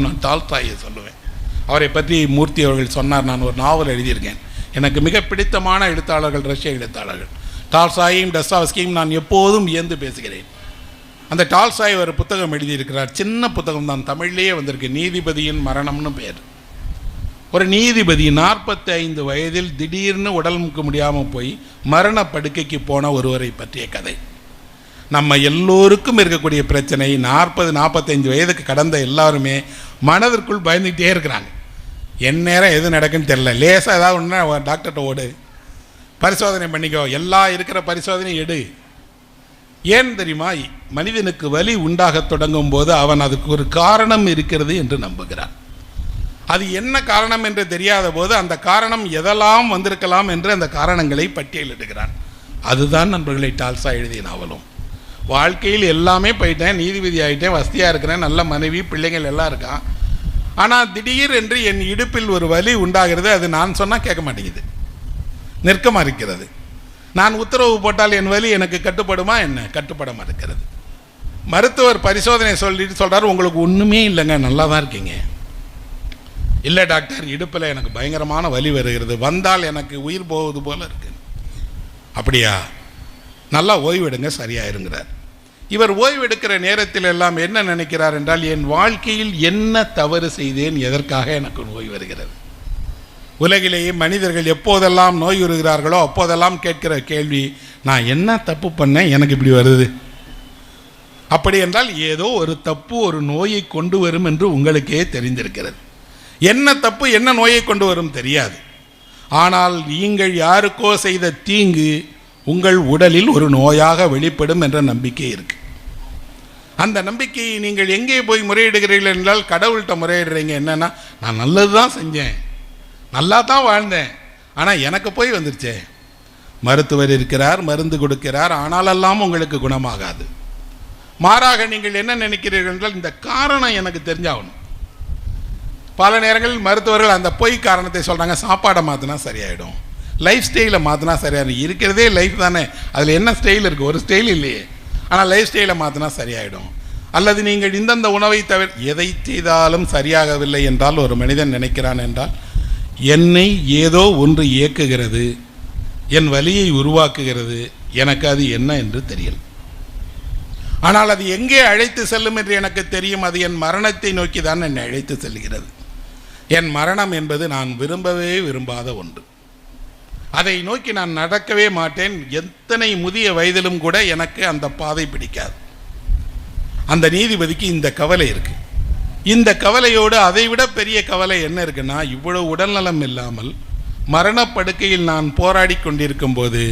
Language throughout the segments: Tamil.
நான் டால்ஸ்டாயை சொல்லுவேன். அவரை பற்றி மூர்த்தி அவர்கள் சொன்னார் நான் ஒரு நாவல் எழுதியிருக்கேன். எனக்கு மிக பிடித்தமான எழுத்தாளர்கள் ரஷ்ய எழுத்தாளர்கள். டால்சாயும் டஸ்டாவஸ்கியும் நான் எப்போதும் இயந்து பேசுகிறேன். அந்த டால்சாய் ஒரு புத்தகம் எழுதியிருக்கிறார். சின்ன புத்தகம் தான் தமிழ்லேயே வந்திருக்கு. நீதிபதியின் மரணம்னு பேர். ஒரு நீதிபதி நாற்பத்தி ஐந்து வயதில் திடீர்னு உடலுக்கு முடியாமல் போய் மரண படுக்கைக்கு போன ஒருவரை பற்றிய கதை. நம்ம எல்லோருக்கும் இருக்கக்கூடிய பிரச்சனை நாற்பது நாற்பத்தஞ்சு வயதுக்கு கடந்த எல்லாருமே மனதிற்குள் பயந்துக்கிட்டே இருக்கிறாங்க. என் நேரம் எது நடக்குன்னு தெரியல. லேசாக ஏதாவது ஒன்று டாக்டர்கிட்ட ஓடு. பரிசோதனை பண்ணிக்கோ. எல்லா இருக்கிற பரிசோதனையும் எடு. ஏன் தெரியுமா? மனிதனுக்கு வலி உண்டாகத் தொடங்கும் போது அவன் அதுக்கு ஒரு காரணம் இருக்கிறது என்று நம்புகிறான். அது என்ன காரணம் என்று தெரியாத போது அந்த காரணம் எதெல்லாம் வந்திருக்கலாம் என்று அந்த காரணங்களை பட்டியலிடுகிறான். அதுதான் நண்பர்களை டால்சா எழுதிய நாவலும். வாழ்க்கையில் எல்லாமே போயிட்டேன் நீதிபதி ஆகிட்டேன் வசதியாக இருக்கிறேன் நல்ல மனைவி பிள்ளைகள் எல்லாம் இருக்கான். ஆனால் திடீர் என்று என் இடுப்பில் ஒரு வலி உண்டாகிறது அது நான் சொன்னால் கேட்க மாட்டேங்குது. நிற்க இருக்கிறது நான் உத்தரவு போட்டால் என் வலி எனக்கு கட்டுப்படுமா என்ன? கட்டுப்பட மறுக்கிறது மருத்துவர் பரிசோதனை சொல்லிட்டு சொல்கிறார் உங்களுக்கு ஒன்றுமே இல்லைங்க நல்லா தான் இருக்கீங்க. இல்லை டாக்டர் இடுப்பில் எனக்கு பயங்கரமான வலி வருகிறது. வந்தால் எனக்கு உயிர் போவது போல இருக்கு. அப்படியா? நல்லா ஓய்வெடுங்க சரியாயிருங்கிறார். இவர் ஓய்வெடுக்கிற நேரத்தில் எல்லாம் என்ன நினைக்கிறார் என்றால் என் வாழ்க்கையில் என்ன தவறு செய்தேன் எதற்காக எனக்கு நோய் வருகிறது? உலகிலேயே மனிதர்கள் எப்போதெல்லாம் நோய் வருகிறார்களோ அப்போதெல்லாம் கேட்கிற கேள்வி நான் என்ன தப்பு பண்ணேன்? எனக்கு இப்படி வருது. அப்படி என்றால் ஏதோ ஒரு தப்பு ஒரு நோயை கொண்டு வரும் என்று உங்களுக்கே தெரிந்திருக்கிறது. என்ன தப்பு என்ன நோயை கொண்டு வரும் தெரியாது. ஆனால் நீங்கள் யாருக்கோ செய்த தீங்கு உங்கள் உடலில் ஒரு நோயாக வெளிப்படும் என்ற நம்பிக்கை இருக்கு. அந்த நம்பிக்கையை நீங்கள் எங்கே போய் முறையிடுகிறீர்கள் என்றால் கடவுள்கிட்ட முறையிடுறீங்க. என்னன்னா நான் நல்லது தான் செஞ்சேன். நல்லா தான் வாழ்ந்தேன். ஆனால் எனக்கு போய் வந்துருச்சே. மருத்துவர் இருக்கிறார் மருந்து கொடுக்கிறார் ஆனாலெல்லாம் உங்களுக்கு குணமாகாது. மாறாக நீங்கள் என்ன நினைக்கிறீர்கள் என்றால் இந்த காரணம் எனக்கு தெரிஞ்சாகணும். பல நேரங்களில் மருத்துவர்கள் அந்த பொய் காரணத்தை சொல்கிறாங்க சாப்பாடை மாற்றினா சரியாயிடும். லைஃப் ஸ்டைலை மாற்றினா சரியாயிடும் இருக்கிறதே லைஃப் தானே. அதில் என்ன ஸ்டைல் இருக்குது ஒரு ஸ்டைல் இல்லையே. ஆனால் லைஃப் ஸ்டைலை மாற்றினா சரியாயிடும். அல்லது நீங்கள் இந்தந்த உணவை தவிர எதை செய்தாலும் சரியாகவில்லை என்றால் ஒரு மனிதன் நினைக்கிறான் என்றால் என்னை ஏதோ ஒன்று இயக்குகிறது. என் வலியை உருவாக்குகிறது. எனக்கு அது என்ன என்று தெரியல. ஆனால் அது எங்கே அழைத்து செல்லும் என்று எனக்கு தெரியும் அது என் மரணத்தை நோக்கி தான் என்னை அழைத்து செல்கிறது. என் மரணம் என்பது நான் விரும்பவே விரும்பாத ஒன்று. அதை நோக்கி நான் நடக்கவே மாட்டேன். எத்தனை முதிய வயதிலும் கூட எனக்கு அந்த பாதை பிடிக்காது. அந்த நீதிபதிக்கு இந்த கவலை இருக்கு. இந்த கவலையோடு அதைவிட பெரிய கவலை என்ன இருக்குன்னா இவ்வளவு உடல்நலம் இல்லாமல் மரணப்படுக்கையில் நான் போராடி கொண்டிருக்கும் போது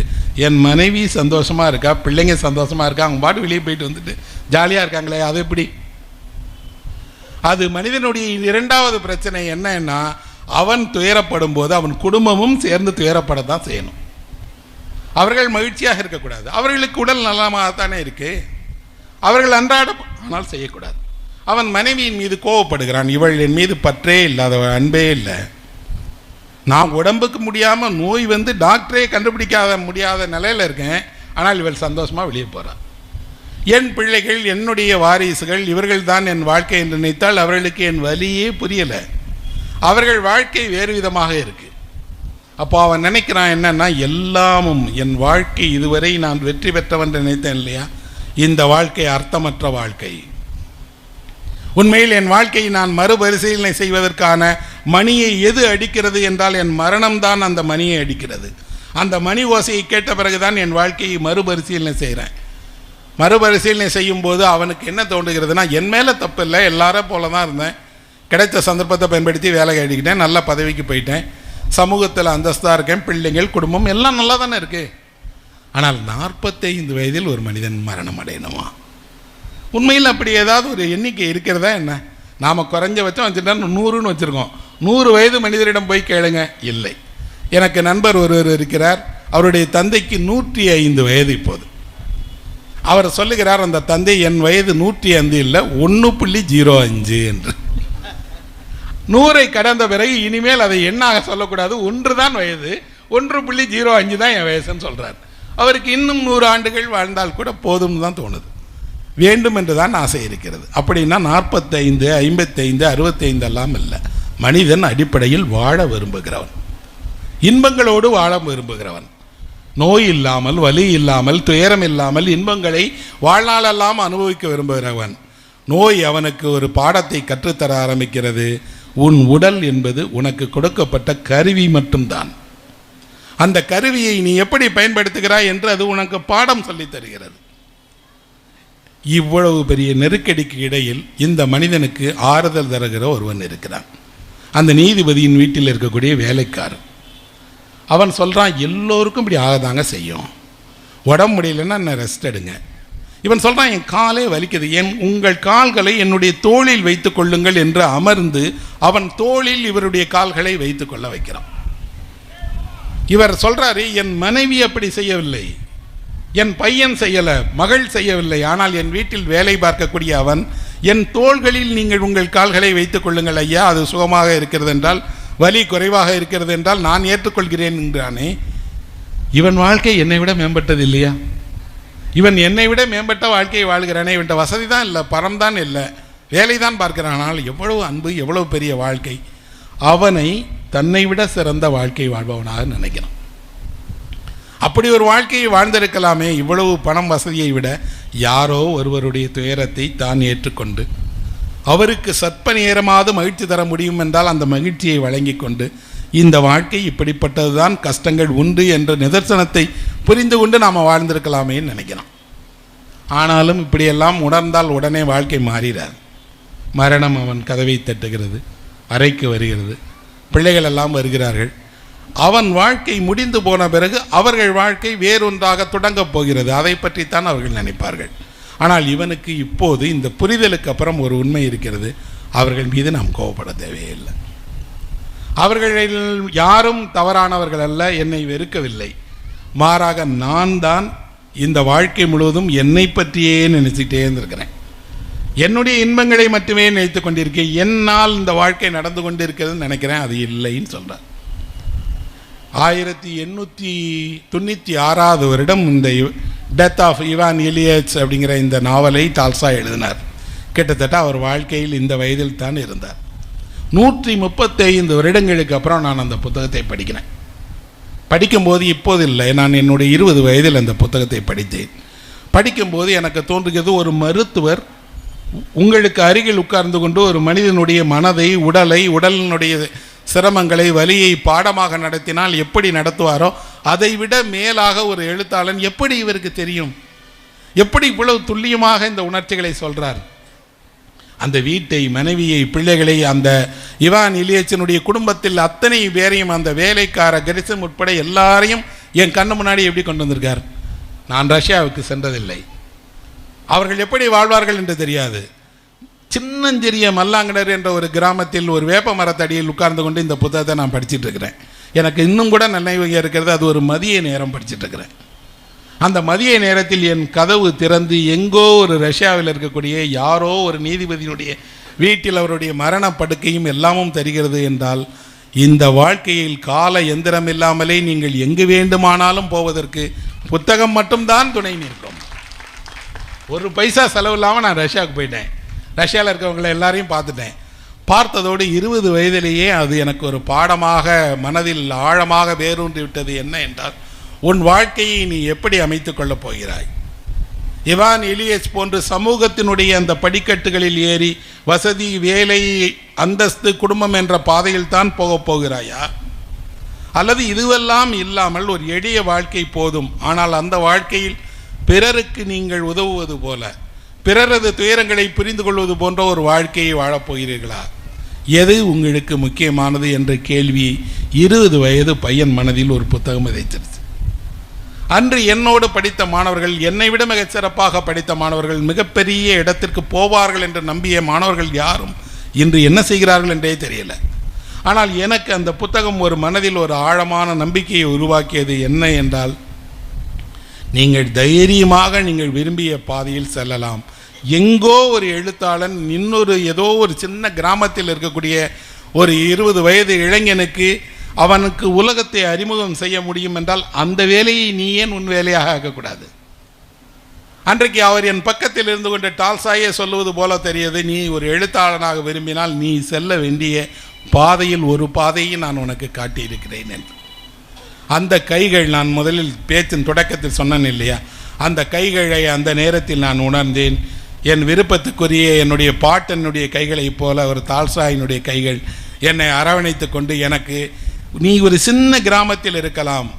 என் மனைவி சந்தோஷமாக இருக்கா பிள்ளைங்க சந்தோஷமாக இருக்கா அவங்க பாட்டு வெளியே போயிட்டு வந்துட்டு ஜாலியாக இருக்காங்களே அது எப்படி? அது மனிதனுடைய இரண்டாவது பிரச்சனை என்னன்னா அவன் துயரப்படும் போது அவன் குடும்பமும் சேர்ந்து துயரப்படத்தான் செய்யணும். அவர்கள் மகிழ்ச்சியாக இருக்கக்கூடாது. அவர்களுக்கு உடல் நலமாக தானே இருக்கு? அவர்கள் அன்றாட ஆனால் செய்யக்கூடாது. அவன் மனைவியின் மீது கோவப்படுகிறான். இவள் என் மீது பற்றே இல்லாத அன்பே இல்லை. நான் உடம்புக்கு முடியாமல் நோய் வந்து டாக்டரே கண்டுபிடிக்காத முடியாத நிலையில் இருக்கேன். ஆனால் இவள் சந்தோஷமாக வெளியே போகிறாள் என் பிள்ளைகள் என்னுடைய வாரிசுகள் இவர்கள் தான் என் வாழ்க்கை என்று நினைத்தால் அவர்களுக்கு என் வலியே புரியலை. அவர்கள் வாழ்க்கை வேறு விதமாக இருக்கு. அப்போ அவன் நினைக்கிறான் என்னன்னா எல்லாமும் என் வாழ்க்கை இதுவரை நான் வெற்றி பெற்றவன் நினைத்தேன் இல்லையா? இந்த வாழ்க்கை அர்த்தமற்ற வாழ்க்கை. உண்மையில் என் வாழ்க்கையை நான் மறுபரிசீலனை செய்வதற்கான மணியை எது அடிக்கிறது என்றால் என் மரணம்தான் அந்த மணியை அடிக்கிறது. அந்த மணி ஓசையை கேட்ட பிறகுதான் என் வாழ்க்கையை மறுபரிசீலனை செய்கிறேன் மறுபரிசீலனை செய்யும்போது அவனுக்கு என்ன தோன்றுகிறதுனா என் மேலே தப்பு இல்லை எல்லாரும் போல தான் இருந்தேன். கிடைத்த சந்தர்ப்பத்தை பயன்படுத்தி வேலை கட்டிக்கிட்டேன் நல்ல பதவிக்கு போயிட்டேன். சமூகத்தில் அந்தஸ்தாக இருக்கேன் பிள்ளைங்கள் குடும்பம் எல்லாம் நல்லா தானே இருக்குது ஆனால் நாற்பத்தைந்து வயதில் ஒரு மனிதன் மரணம் அடையணுமா? உண்மையில் அப்படி ஏதாவது ஒரு எண்ணிக்கை இருக்கிறதா என்ன? நாம் குறைஞ்சபட்சம் வச்சுட்டா நூறுன்னு வச்சுருக்கோம். நூறு வயது மனிதரிடம் போய் கேளுங்க. இல்லை. எனக்கு நண்பர் ஒருவர் இருக்கிறார். அவருடைய தந்தைக்கு நூற்றி ஐந்து வயது இப்போது. அவர் சொல்லுகிறார் அந்த தந்தை என் வயது நூற்றி ஐந்து இல்லை ஒன்று புள்ளி ஜீரோ அஞ்சு என்று. நூறை கடந்த பிறகு இனிமேல் அதை எண்ணாக சொல்லக்கூடாது. ஒன்று தான் வயது. ஒன்று புள்ளி ஜீரோ அஞ்சு தான் என் வயசுன்னு சொல்கிறார் அவருக்கு இன்னும் நூறு ஆண்டுகள் வாழ்ந்தால் கூட போதும்னு தான் தோணுது. வேண்டும் என்று தான் ஆசை இருக்கிறது. அப்படின்னா நாற்பத்தைந்து ஐம்பத்தைந்து அறுபத்தைந்து எல்லாம் இல்லை. மனிதன் அடிப்படையில் வாழ விரும்புகிறவன். இன்பங்களோடு வாழ விரும்புகிறவன். நோய் இல்லாமல் வலி இல்லாமல் துயரம் இல்லாமல் இன்பங்களை வாழ்நாளெல்லாம் அனுபவிக்க விரும்புகிறவன். நோய் அவனுக்கு ஒரு பாடத்தை கற்றுத்தர ஆரம்பிக்கிறது. உன் உடல் என்பது உனக்கு கொடுக்கப்பட்ட கருவி மட்டும்தான். அந்த கருவியை நீ எப்படி பயன்படுத்துகிறாய் என்று அது உனக்கு பாடம் சொல்லித் தருகிறது. இவ்வளவு பெரிய நெருக்கடிக்கு இடையில் இந்த மனிதனுக்கு ஆறுதல் தருகிற ஒருவன் இருக்கிறான். அந்த நீதிபதியின் வீட்டில் இருக்கக்கூடிய வேலைக்காரன். அவன் சொல்கிறான் எல்லோருக்கும் இப்படி ஆகதாங்க செய்யும். உடம்பு முடியலன்னா என்ன ரெஸ்ட் எடுங்க. இவன் சொல்கிறான் என் காலே வலிக்குது. என் உங்கள் கால்களை என்னுடைய தோளில் வைத்துக் கொள்ளுங்கள் என்று அமர்ந்து அவன் தோளில் இவருடைய கால்களை வைத்துக் கொள்ள வைக்கிறான். இவர் சொல்றாரு என் மனைவி அப்படி செய்யவில்லை. என் பையன் செய்யல மகள் செய்யவில்லை. ஆனால் என் வீட்டில் வேலை பார்க்கக்கூடிய அவன் என் தோள்களில் நீங்கள் உங்கள் கால்களை வைத்துக் கொள்ளுங்கள் ஐயா. அது சுகமாக இருக்கிறது என்றால் வலி குறைவாக இருக்கிறது என்றால் நான் ஏற்றுக்கொள்கிறேன் என்றானே. இவன் வாழ்க்கை என்னை விட மேம்பட்டது இல்லையா? இவன் என்னை விட மேம்பட்ட வாழ்க்கையை வாழ்கிறானே இவன்ட்ட வசதி தான் இல்லை பரம் தான் இல்லை வேலை தான் பார்க்கிறான் எவ்வளவு அன்பு எவ்வளவு பெரிய வாழ்க்கை. அவனை தன்னை விட சிறந்த வாழ்க்கை வாழ்பவனாக நினைக்கிறான். அப்படி ஒரு வாழ்க்கையை வாழ்ந்திருக்கலாமே இவ்வளவு பணம் வசதியை விட யாரோ ஒருவருடைய துயரத்தை தான் ஏற்றுக்கொண்டு அவருக்கு சற்ப நேரமாவது மகிழ்ச்சி தர முடியும் என்றால் அந்த மகிழ்ச்சியை வழங்கி கொண்டு இந்த வாழ்க்கை இப்படிப்பட்டதுதான் கஷ்டங்கள் உண்டு என்ற நிதர்சனத்தை புரிந்து கொண்டு நாம் வாழ்ந்திருக்கலாமேன்னு நினைக்கிறோம். ஆனாலும் இப்படியெல்லாம் உணர்ந்தால் உடனே வாழ்க்கை மாறிடாது மரணம் அவன் கதவை தட்டுகிறது அறைக்கு வருகிறது பிள்ளைகள் எல்லாம் வருகிறார்கள். அவன் வாழ்க்கை முடிந்து போன பிறகு அவர்கள் வாழ்க்கை வேறொன்றாக தொடங்கப் போகிறது. அதை பற்றித்தான் அவர்கள் நினைப்பார்கள். ஆனால் இவனுக்கு இப்போது இந்த புரிதலுக்கு அப்புறம் ஒரு உண்மை இருக்கிறது. அவர்கள் மீது நாம் கோவப்பட தேவையில்லை. அவர்களில் யாரும் தவறானவர்கள் அல்ல என்னை வெறுக்கவில்லை. மாறாக நான் தான் இந்த வாழ்க்கை முழுவதும் என்னை பற்றியே நினைச்சிட்டே இருந்திருக்கிறேன். என்னுடைய இன்பங்களை மட்டுமே நினைத்து கொண்டிருக்கேன். என்னால் இந்த வாழ்க்கை நடந்து கொண்டிருக்கிறதுன்னு நினைக்கிறேன். அது இல்லைன்னு சொல்கிறார் ஆயிரத்தி எண்ணூற்றி தொண்ணூற்றி ஆறாவது வருடம் இந்த டெத் ஆஃப் இவான் இலியட்ஸ் அப்படிங்கிற இந்த நாவலை டால்சா எழுதினார். கிட்டத்தட்ட அவர் வாழ்க்கையில் இந்த வயதில் தான் இருந்தார். நூற்றி முப்பத்தைந்து வருடங்களுக்கு அப்புறம் நான் அந்த புத்தகத்தை படிக்கிறேன். படிக்கும்போது இப்போது இல்லை நான் என்னுடைய இருபது வயதில் அந்த புத்தகத்தை படித்தேன். படிக்கும்போது எனக்கு தோன்றுகிறது ஒரு மருத்துவர் உங்களுக்கு அருகில் உட்கார்ந்து கொண்டு ஒரு மனிதனுடைய மனதை உடலை உடலினுடைய சிரமங்களை வலியை பாடமாக நடத்தினால் எப்படி நடத்துவாரோ அதை விட மேலாக ஒரு எழுத்தாளன் எப்படி இவருக்கு தெரியும்? எப்படி இவ்வளவு துல்லியமாக இந்த உணர்ச்சிகளை சொல்கிறார் அந்த வீட்டை மனைவியை பிள்ளைகளை அந்த இவான் இலியச்சனுடைய குடும்பத்தில் அத்தனை பேரையும் அந்த வேலைக்கார கரிசம் உட்பட எல்லாரையும் என் கண்ணு முன்னாடி எப்படி கொண்டு வந்திருக்கார்? நான் ரஷ்யாவுக்கு சென்றதில்லை. அவர்கள் எப்படி வாழ்வார்கள் என்று தெரியாது. சின்னஞ்சிறிய மல்லாங்கடர் என்ற ஒரு கிராமத்தில் ஒரு வேப்ப மரத்தடியில் உட்கார்ந்து கொண்டு இந்த புத்தகத்தை நான் படிச்சுட்டு இருக்கிறேன். எனக்கு இன்னும் கூட நினைவு இருக்கிறது அது ஒரு மதிய நேரம் படிச்சுட்டு இருக்கிறேன். அந்த மதிய நேரத்தில் என் கதவு திறந்து எங்கோ ஒரு ரஷ்யாவில் இருக்கக்கூடிய யாரோ ஒரு நீதிபதியினுடைய வீட்டில் அவருடைய மரண படுக்கையும் எல்லாமும் தருகிறது என்றால் இந்த வாழ்க்கையில் கால எந்திரம் இல்லாமலே நீங்கள் எங்கு வேண்டுமானாலும் போவதற்கு புத்தகம் மட்டும்தான் துணை நிற்கும். ஒரு பைசா செலவு இல்லாமல் நான் ரஷ்யாவுக்கு போயிட்டேன். ரஷ்யாவில் இருக்கவங்களை எல்லாரையும் பார்த்துட்டேன். பார்த்ததோடு இருபது வயதிலேயே அது எனக்கு ஒரு பாடமாக மனதில் ஆழமாக வேரூன்றி விட்டது என்ன என்றால் உன் வாழ்க்கையை நீ எப்படி அமைத்து கொள்ளப் போகிறாய்? இவான் எலியஸ் போன்று சமூகத்தினுடைய அந்த படிக்கட்டுகளில் ஏறி வசதி வேலை அந்தஸ்து குடும்பம் என்ற பாதையில் தான் போகப் போகிறாயா? அல்லது இதுவெல்லாம் இல்லாமல் ஒரு எளிய வாழ்க்கை போதும். ஆனால் அந்த வாழ்க்கையில் பிறருக்கு நீங்கள் உதவுவது போல பிறரது துயரங்களை புரிந்து கொள்வது போன்ற ஒரு வாழ்க்கையை வாழப் போகிறீர்களா? எது உங்களுக்கு முக்கியமானது என்ற கேள்வியை இருபது வயது பையன் மனதில் ஒரு புத்தகம் விதைத்திருச்சு அன்று என்னோடு படித்த மாணவர்கள் என்னை விட மிகச் சிறப்பாக படித்த மாணவர்கள் மிகப்பெரிய இடத்திற்கு போவார்கள் என்று நம்பிய மாணவர்கள் யாரும் இன்று என்ன செய்கிறார்கள் என்றே தெரியல. ஆனால் எனக்கு அந்த புத்தகம் ஒரு மனதில் ஒரு ஆழமான நம்பிக்கையை உருவாக்கியது என்ன என்றால் நீங்கள் தைரியமாக நீங்கள் விரும்பிய பாதையில் செல்லலாம். எங்கோ ஒரு எழுத்தாளன் இன்னொரு ஏதோ ஒரு சின்ன கிராமத்தில் இருக்கக்கூடிய ஒரு இருபது வயது இளைஞனுக்கு அவனுக்கு உலகத்தை அறிமுகம் செய்ய முடியும் என்றால் அந்த வேலையை நீ ஏன் உன் வேலையாக ஆக்கக்கூடாது? அன்றைக்கு அவர் என் பக்கத்தில் இருந்து கொண்டு டால்சாயே சொல்லுவது போல தெரியாது. நீ ஒரு எழுத்தாளனாக விரும்பினால் நீ செல்ல வேண்டிய பாதையில் ஒரு பாதையை நான் உனக்கு காட்டியிருக்கிறேன் என்று. அந்த கைகள் நான் முதலில் பேச்சின் தொடக்கத்தில் சொன்னேன் இல்லையா? அந்த கைகளை அந்த நேரத்தில் நான் உணர்ந்தேன். என் விருப்பத்துக்குரிய என்னுடைய பாட்டனுடைய கைகளைப் போல ஒரு தால்சாயினுடைய கைகள் என்னை அரவணைத்து கொண்டு எனக்கு நீ ஒரு சின்ன கிராமத்தில் இருக்கலாம்.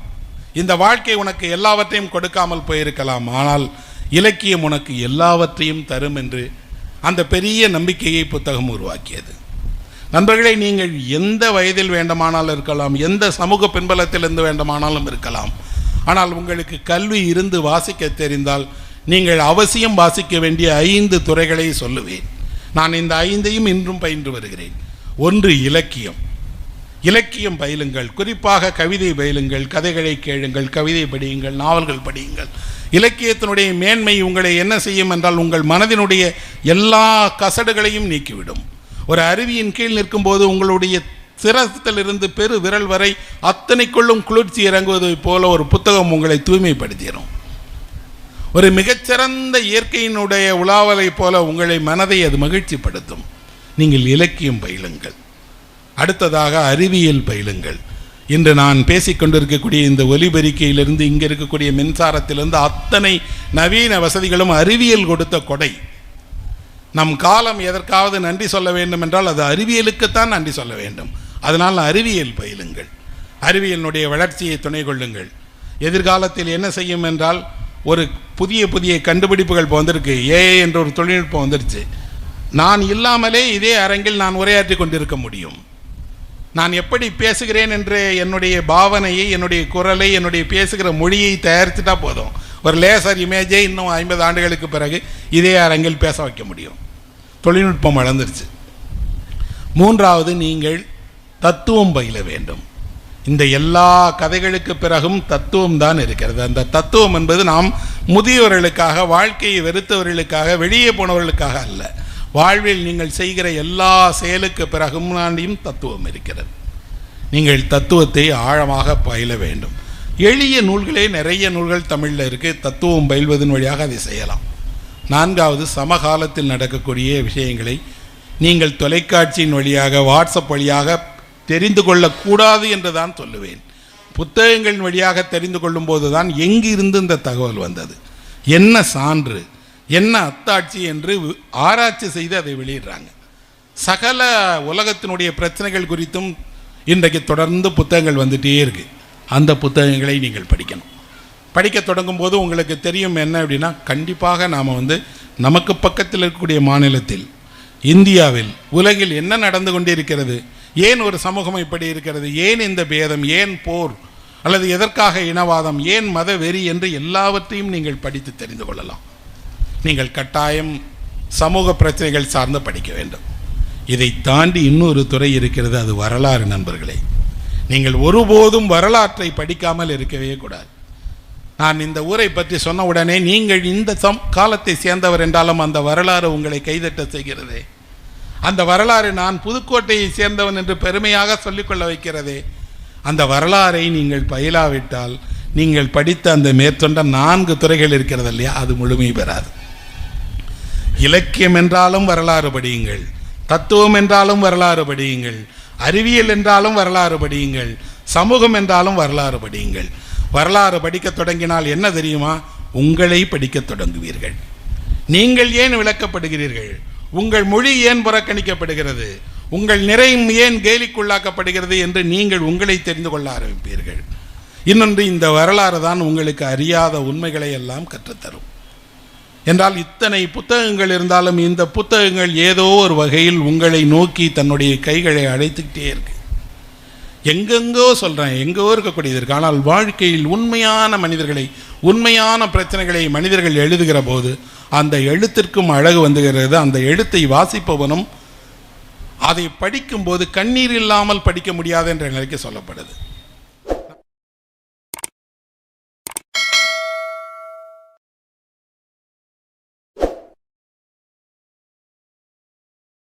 இந்த வாழ்க்கை உனக்கு எல்லாவற்றையும் கொடுக்காமல் போயிருக்கலாம். ஆனால் இலக்கியம் உனக்கு எல்லாவற்றையும் தரும் என்று அந்த பெரிய நம்பிக்கையை புத்தகம் உருவாக்கியது. நண்பர்களை நீங்கள் எந்த வயதில் வேண்டுமானாலும் இருக்கலாம். எந்த சமூக பின்பலத்திலிருந்து வேண்டுமானாலும் இருக்கலாம். ஆனால் உங்களுக்கு கல்வி இருந்து வாசிக்க தெரிந்தால் நீங்கள் அவசியம் வாசிக்க வேண்டிய ஐந்து துறைகளை சொல்லுவேன். நான் இந்த ஐந்தையும் இன்றும் பயின்று வருகிறேன். ஒன்று இலக்கியம். இலக்கியம் பயிலுங்கள் குறிப்பாக கவிதை பயிலுங்கள் கதைகளை கேளுங்கள் கவிதை படியுங்கள் நாவல்கள் படியுங்கள். இலக்கியத்தினுடைய மேன்மை உங்களை என்ன செய்யும் என்றால் உங்கள் மனதினுடைய எல்லா கசடுகளையும் நீக்கிவிடும். ஒரு அருவியின் கீழ் நிற்கும்போது உங்களுடைய சிரத்திலிருந்து பெரு விரல் வரை அத்தனைக்குள்ளும் குளிர்ச்சி இறங்குவதைப் போல ஒரு புத்தகம் உங்களை தூய்மைப்படுத்திடும். ஒரு மிகச்சிறந்த இயற்கையினுடைய உலாவலைப் போல உங்களை மனதை அது மகிழ்ச்சிப்படுத்தும். நீங்கள் இலக்கியம் பயிலுங்கள். அடுத்ததாக அறிவியல் பயிலுங்கள். இன்று நான் பேசிக்கொண்டிருக்கக்கூடிய இந்த ஒலிபெருக்கையிலிருந்து இங்கே இருக்கக்கூடிய மின்சாரத்திலிருந்து அத்தனை நவீன வசதிகளும் அறிவியல் கொடுத்த கொடை. நம் காலம் எதற்காவது நன்றி சொல்ல வேண்டும் என்றால் அது அறிவியலுக்குத்தான் நன்றி சொல்ல வேண்டும். அதனால் அறிவியல் பயிலுங்கள். அறிவியலினுடைய வளர்ச்சியை துணை கொள்ளுங்கள். எதிர்காலத்தில் என்ன செய்யும் என்றால் ஒரு புதிய புதிய கண்டுபிடிப்புகள் இப்போ வந்திருக்கு. ஏஐ என்ற ஒரு தொழில்நுட்பம் வந்துருச்சு. நான் இல்லாமலே இதே அரங்கில் நான் உரையாற்றி கொண்டிருக்க முடியும். நான் எப்படி பேசுகிறேன் என்று என்னுடைய பாவனையை என்னுடைய குரலை என்னுடைய பேசுகிற மொழியை தயாரிச்சுட்டா போதும். ஒரு லேசர் இமேஜை இன்னும் ஐம்பது ஆண்டுகளுக்கு பிறகு இதே அரங்கில் பேச வைக்க முடியும். தொழில்நுட்பம் வளர்ந்துருச்சு. மூன்றாவது நீங்கள் தத்துவம் பயில வேண்டும். இந்த எல்லா கதைகளுக்கு பிறகும் தத்துவம் தான் இருக்கிறது. அந்த தத்துவம் என்பது நாம் முதியவர்களுக்காக வாழ்க்கையை வெறுத்தவர்களுக்காக வெளியே போனவர்களுக்காக அல்ல. வாழ்வில் நீங்கள் செய்கிற எல்லா செயலுக்கு பிறகும் நாண்டியும் தத்துவம் இருக்கிறது. நீங்கள் தத்துவத்தை ஆழமாக பயில வேண்டும். எளிய நூல்களே நிறைய நூல்கள் தமிழில் இருக்குது தத்துவம் பயில்வதன் வழியாக அதை செய்யலாம். நான்காவது சமகாலத்தில் நடக்கக்கூடிய விஷயங்களை நீங்கள் தொலைக்காட்சியின் வழியாக வாட்ஸ்அப் வழியாக தெரிந்து கொள்ளக்கூடாது என்று தான் சொல்லுவேன். புத்தகங்களின் வழியாக தெரிந்து கொள்ளும்போது தான் எங்கிருந்து இந்த தகவல் வந்தது? என்ன சான்று? என்ன அத்தாட்சி என்று ஆராய்ச்சி செய்து அதை வெளியிடுறாங்க. சகல உலகத்தினுடைய பிரச்சனைகள் குறித்தும் இன்றைக்கு தொடர்ந்து புத்தகங்கள் வந்துகிட்டே இருக்கு. அந்த புத்தகங்களை நீங்கள் படிக்கணும். படிக்க தொடங்கும் போது உங்களுக்கு தெரியும் என்ன அப்படின்னா கண்டிப்பாக நாம் வந்து நமக்கு பக்கத்தில் இருக்கக்கூடிய மாநிலத்தில் இந்தியாவில் உலகில் என்ன நடந்து கொண்டிருக்கிறது ஏன் ஒரு சமூகம் இப்படி இருக்கிறது ஏன் இந்த பேதம் ஏன் போர் அல்லது எதற்காக இனவாதம் ஏன் மத வெறி என்று எல்லாவற்றையும் நீங்கள் படித்து தெரிந்து கொள்ளலாம். நீங்கள் கட்டாயம் சமூக பிரச்சனைகள் சார்ந்து படிக்க வேண்டும். இதை தாண்டி இன்னொரு துறை இருக்கிறது அது வரலாறு நண்பர்களே. நீங்கள் ஒருபோதும் வரலாற்றை படிக்காமல் இருக்கவே கூடாது. நான் இந்த ஊரை பற்றி சொன்ன உடனே நீங்கள் இந்த சம் காலத்தை சேர்ந்தவர் என்றாலும் அந்த வரலாறு உங்களை கைதட்ட செய்கிறதே. அந்த வரலாறு நான் புதுக்கோட்டையை சேர்ந்தவன் என்று பெருமையாக சொல்லிக்கொள்ள வைக்கிறதே. அந்த வரலாறை நீங்கள் பயிலாவிட்டால் நீங்கள் படித்த அந்த மேற்கொண்ட நான்கு துறைகள் இருக்கிறது இல்லையா அது முழுமை பெறாது. இலக்கியம் என்றாலும் வரலாறு படியுங்கள். தத்துவம் என்றாலும் வரலாறு படியுங்கள். அறிவியல் என்றாலும் வரலாறு படியுங்கள். சமூகம் என்றாலும் வரலாறு படியுங்கள். வரலாறு படிக்க தொடங்கினால் என்ன தெரியுமா? உங்களை படிக்க தொடங்குவீர்கள். நீங்கள் ஏன் விளக்கப்படுகிறீர்கள்? உங்கள் மொழி ஏன் புறக்கணிக்கப்படுகிறது? உங்கள் நிறையும் ஏன் கேலிக்குள்ளாக்கப்படுகிறது என்று நீங்கள் உங்களை தெரிந்து கொள்ள ஆரம்பிப்பீர்கள். இன்னொன்று இந்த வரலாறு தான் உங்களுக்கு அறியாத உண்மைகளை எல்லாம் கற்றுத்தரும். என்றால் இத்தனை புத்தகங்கள் இருந்தாலும் இந்த புத்தகங்கள் ஏதோ ஒரு வகையில் உங்களை நோக்கி தன்னுடைய கைகளை அழைத்துக்கிட்டே இருக்கு. எங்கெங்கோ சொல்கிறேன் எங்கோ இருக்கக்கூடியது இருக்கு. ஆனால் வாழ்க்கையில் உண்மையான மனிதர்களை உண்மையான பிரச்சனைகளை மனிதர்கள் எழுதுகிற போது அந்த எழுத்திற்கும் அழகு வந்துகிறது. அந்த எழுத்தை வாசிப்பவனும் அதை படிக்கும்போது கண்ணீர் இல்லாமல் படிக்க முடியாது என்ற நிலைக்கு சொல்லப்படுது.